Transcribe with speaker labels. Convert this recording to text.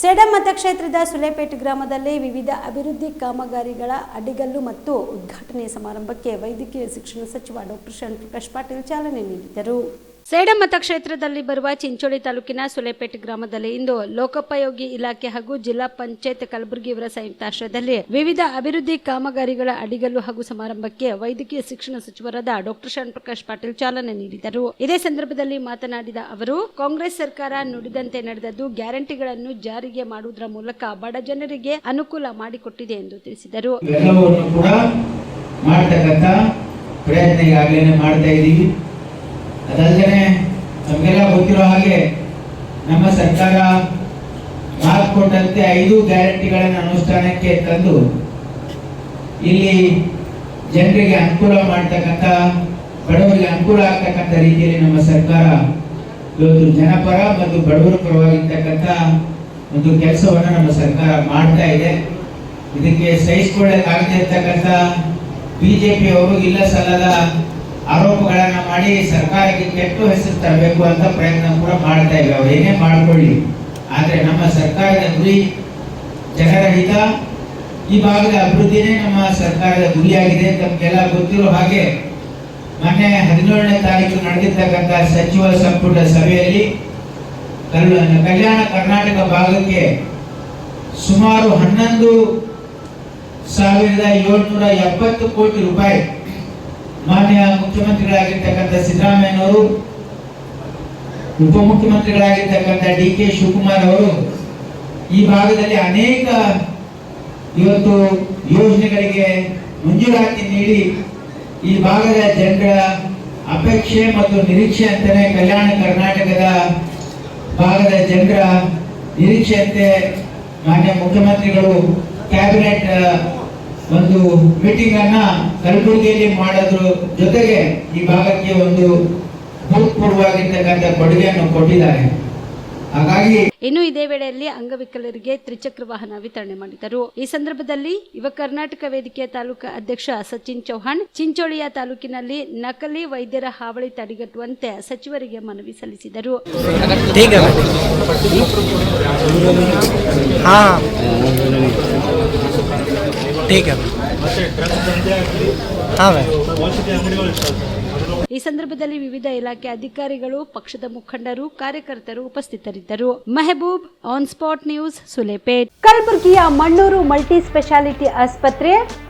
Speaker 1: ಸೇಡಂ ಮತಕ್ಷೇತ್ರದ ಸುಲೇಪೇಟೆ ಗ್ರಾಮದಲ್ಲಿ ವಿವಿಧ ಅಭಿವೃದ್ಧಿ ಕಾಮಗಾರಿಗಳ ಅಡಿಗಲ್ಲು ಮತ್ತು ಉದ್ಘಾಟನೆ ಸಮಾರಂಭಕ್ಕೆ ವೈದ್ಯಕೀಯ ಶಿಕ್ಷಣ ಸಚಿವ ಡಾಕ್ಟರ್ ಶರಣ್ ಪಾಟೀಲ್ ಚಾಲನೆ ನೀಡಿದರು. ಸೇಡಂ ಮತಕ್ಷೇತ್ರದಲ್ಲಿ ಬರುವ ಚಿಂಚೋಳಿ ತಾಲೂಕಿನ ಸುಲೇಪೇಟೆ ಗ್ರಾಮದಲ್ಲಿ ಇಂದು ಲೋಕೋಪಯೋಗಿ ಇಲಾಖೆ ಹಾಗೂ ಜಿಲ್ಲಾ ಪಂಚಾಯತ್ ಕಲಬುರಗಿ ಇವರ ಸಂಯುಕ್ತಾಶ್ರಯದಲ್ಲಿ ವಿವಿಧ ಅಭಿವೃದ್ಧಿ ಕಾಮಗಾರಿಗಳ ಅಡಿಗಲ್ಲು ಹಾಗೂ ಸಮಾರಂಭಕ್ಕೆ ವೈದ್ಯಕೀಯ ಶಿಕ್ಷಣ ಸಚಿವರಾದ ಡಾಕ್ಟರ್ ಶರಣ್ ಪ್ರಕಾಶ್ ಪಾಟೀಲ್ ಚಾಲನೆ ನೀಡಿದರು. ಇದೇ ಸಂದರ್ಭದಲ್ಲಿ ಮಾತನಾಡಿದ ಅವರು, ಕಾಂಗ್ರೆಸ್ ಸರ್ಕಾರ ನುಡಿದಂತೆ ನಡೆದದ್ದು ಗ್ಯಾರಂಟಿಗಳನ್ನು ಜಾರಿಗೆ ಮಾಡುವುದರ ಮೂಲಕ ಬಡ ಜನರಿಗೆ ಅನುಕೂಲ ಮಾಡಿಕೊಟ್ಟಿದೆ ಎಂದು ತಿಳಿಸಿದರು.
Speaker 2: ಪ್ರಯತ್ನ ಅದಲ್ಲದೆ ನಮಗೆಲ್ಲ ಗೊತ್ತಿರೋ ಹಾಗೆ ನಮ್ಮ ಸರ್ಕಾರ ಮಾತು ಕೊಟ್ಟಂತೆ ಐದು ಗ್ಯಾರಂಟಿಗಳನ್ನು ಅನುಷ್ಠಾನಕ್ಕೆ ತಂದು ಇಲ್ಲಿ ಜನರಿಗೆ ಅನುಕೂಲ ಮಾಡ್ತಕ್ಕಂಥ, ಬಡವರಿಗೆ ಅನುಕೂಲ ಆಗ್ತಕ್ಕಂಥ ರೀತಿಯಲ್ಲಿ ನಮ್ಮ ಸರ್ಕಾರ ಇವತ್ತು ಜನಪರ ಮತ್ತು ಬಡವರ ಪರವಾಗಿರ್ತಕ್ಕಂಥ ಒಂದು ಕೆಲಸವನ್ನು ನಮ್ಮ ಸರ್ಕಾರ ಮಾಡ್ತಾ ಇದೆ. ಇದಕ್ಕೆ ಸಹಿಸಿಕೊಳ್ಳಕ್ಕಾಗದೇ ಇರ್ತಕ್ಕಂಥ ಬಿಜೆಪಿ ಅವರು ಇಲ್ಲ ಸಲ್ಲದ ಆರೋಪಗಳನ್ನ ಮಾಡಿ ಸರ್ಕಾರಕ್ಕೆ ಕೆಟ್ಟು ಹೆಸರು ತರಬೇಕು ಅಂತ ಪ್ರಯತ್ನ ಕೂಡ ಮಾಡ್ತಾ ಇವೆ. ಅವ್ರು ಏನೇ ಮಾಡ್ಕೊಳ್ಳಿ. ಆದರೆ ನಮ್ಮ ಸರ್ಕಾರದ ಗುರಿ ಜನರ ಹಿತ ಈ ಭಾಗದ ಅಭಿವೃದ್ಧಿನೇ ನಮ್ಮ ಸರ್ಕಾರದ ಗುರಿಯಾಗಿದೆ ತಮಗೆಲ್ಲ ಗೊತ್ತಿರೋ ಹಾಗೆ ಮೊನ್ನೆ ಹದಿನೇಳನೇ ತಾರೀಕು ನಡೆದಿರ್ತಕ್ಕಂಥ ಸಚಿವ ಸಂಪುಟ ಸಭೆಯಲ್ಲಿ ಕಲ್ಯಾಣ ಕರ್ನಾಟಕ ಭಾಗಕ್ಕೆ ಸುಮಾರು ಹನ್ನೊಂದು ಸಾವಿರದ ಏಳ್ನೂರ ಎಪ್ಪತ್ತು ಕೋಟಿ ರೂಪಾಯಿ ಮಾನ್ಯ ಮುಖ್ಯಮಂತ್ರಿಗಳಾಗಿರ್ತಕ್ಕಂಥ ಸಿದ್ದರಾಮಯ್ಯನವರು, ಉಪಮುಖ್ಯಮಂತ್ರಿಗಳಾಗಿರ್ತಕ್ಕಂಥ ಡಿ ಕೆ ಶಿವಕುಮಾರ್ ಅವರು ಈ ಭಾಗದಲ್ಲಿ ಅನೇಕ ಇವತ್ತು ಯೋಜನೆಗಳಿಗೆ ಮಂಜೂರಾತಿ ನೀಡಿ ಈ ಭಾಗದ ಜನರ ಅಪೇಕ್ಷೆ ಮತ್ತು ನಿರೀಕ್ಷೆ ಅಂತಾನೆ ಕಲ್ಯಾಣ ಕರ್ನಾಟಕದ ಭಾಗದ ಜನರ ನಿರೀಕ್ಷೆಯಂತೆ ಮಾನ್ಯ ಮುಖ್ಯಮಂತ್ರಿಗಳು, ಕ್ಯಾಬಿನೆಟ್ ಒಂದು ಮೀಟಿಂಗ್ ಅನ್ನ ಕಲಬುರಗಿಯಲ್ಲಿ ಮಾಡೋದ್ರ ಜೊತೆಗೆ ಈ ಭಾಗಕ್ಕೆ ಒಂದು ಭೂತಪೂರ್ವವಾಗಿರ್ತಕ್ಕಂಥ ಕೊಡುಗೆಯನ್ನು ಕೊಟ್ಟಿದ್ದಾರೆ. ಹಾಗಾಗಿ
Speaker 1: ಇನ್ನು ಇದೇ ವೇಳೆಯಲ್ಲಿ ಅಂಗವಿಕಲರಿಗೆ ತ್ರಿಚಕ್ರ ವಾಹನ ವಿತರಣೆ ಮಾಡಿದರು. ಈ ಸಂದರ್ಭದಲ್ಲಿ ಯುವ ಕರ್ನಾಟಕ ವೇದಿಕೆಯ ತಾಲೂಕಾ ಅಧ್ಯಕ್ಷ ಸಚಿನ್ ಚೌಹಾಣ್ ಚಿಂಚೋಳಿಯ ತಾಲೂಕಿನಲ್ಲಿ ನಕಲಿ ವೈದ್ಯರ ಹಾವಳಿ ತಡೆಗಟ್ಟುವಂತೆ ಸಚಿವರಿಗೆ ಮನವಿ ಸಲ್ಲಿಸಿದರು.
Speaker 3: ಟೀಕ್
Speaker 1: ಈ ಸಂದರ್ಭದಲ್ಲಿ ವಿವಿಧ ಇಲಾಖೆ ಅಧಿಕಾರಿಗಳು ಪಕ್ಷದ ಮುಖಂಡರು ಕಾರ್ಯಕರ್ತರು ಉಪಸ್ಥಿತರಿದ್ದರು. Mehboob on spot news Sulepet. ಕಲಬುರಗಿಯ ಮಣ್ಣೂರು ಮಲ್ಟಿ ಸ್ಪೆಷಾಲಿಟಿ ಆಸ್ಪತ್ರೆ